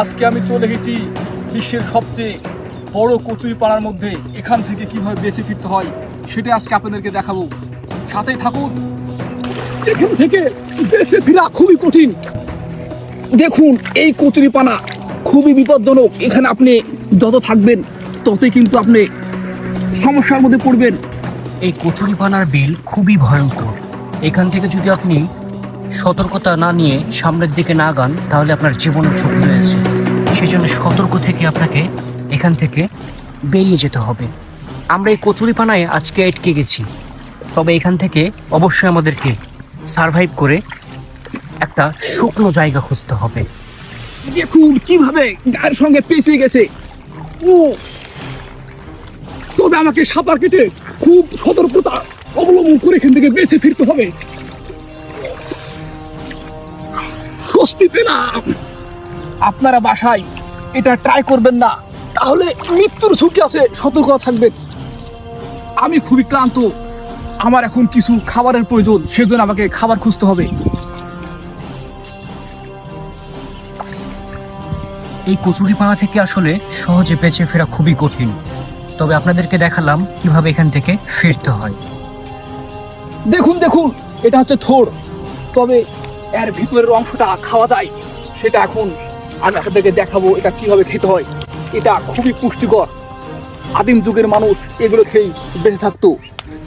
আজকে আমি চলে এসেছি বিশ্বের সবচেয়ে বড় কচুরি পাড়ার মধ্যে। এখান থেকে কীভাবে বেঁচে ফিরতে হয়, সেটা আজকে আপনাদেরকে দেখাবো। সাথেই থাকুন। এখান থেকে বেঁচে ফেরা খুবই কঠিন। দেখুন, এই কচুরি পানা খুবই বিপজ্জনক। এখানে আপনি যত থাকবেন, ততই কিন্তু আপনি সমস্যার মধ্যে পড়বেন। এই কচুরিপানার বিল খুবই ভয়ঙ্কর। এখান থেকে যদি আপনি সতর্কতা না নিয়ে সামনের দিকে না গান তাহলে আপনার জীবনের ঝুঁকি রয়েছে সেজন্য সতর্ক থেকে আপনাকে এখান থেকে বেরিয়ে যেতে হবে। আমরা এই কচুরিপানায় আজকে আটকে গেছি। তবে এখান থেকে অবশ্যই আমাদেরকে সারভাইভ করে একটা শুকনো জায়গা খুঁজতে হবে। দেখুন, কীভাবে গায়ের সঙ্গে পেঁচে গেছে। ও! তবে আমাকে সাঁতার কেটে খুব সতর্কতা অবলম্বন করে এখান থেকে বেঁচে ফিরতে হবে। স্বস্তি পেলাম আপনারা বাসায় এটা ট্রাই করবেন না। তাহলে মৃত্যুর ঝুঁকি আছে সতর্ক থাকবেন। আমি খুবই ক্লান্ত। আমার এখন কিছু খাবারের প্রয়োজন সেজন্য আমাকে খাবার খুঁজতে হবে। এই কচুরি কচুরিপানা থেকে আসলে সহজে বেঁচে ফেরা খুবই কঠিন। তবে আপনাদেরকে দেখালাম কীভাবে এখান থেকে ফিরতে হয়। দেখুন দেখুন এটা হচ্ছে থোড় তবে এর ভিতরের অংশটা খাওয়া যায়। সেটা এখন আমি আপনাদেরকে দেখাবো এটা কীভাবে খেতে হয়। এটা খুবই পুষ্টিকর। আদিম যুগের মানুষ এগুলো খেয়েই বেঁচে থাকতো।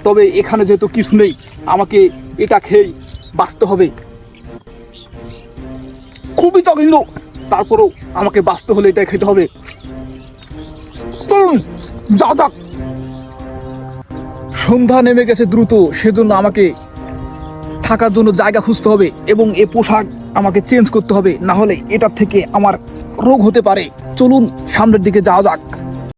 তবে এখানে যেহেতু কিছু নেই, আমাকে এটা খেয়েই বাঁচতে হবে। খুবই জঘন্য। তারপরেও আমাকে বাঁচতে হলে এটা খেতে হবে। চলুন যা যাক। সন্ধ্যা নেমে গেছে দ্রুত। সেজন্য আমাকে থাকার জন্য জায়গা খুঁজতে হবে এবং এ পোশাক আমাকে চেঞ্জ করতে হবে। না হলে এটা থেকে আমার রোগ হতে পারে। চলুন সামনের দিকে যাওয়া যাক।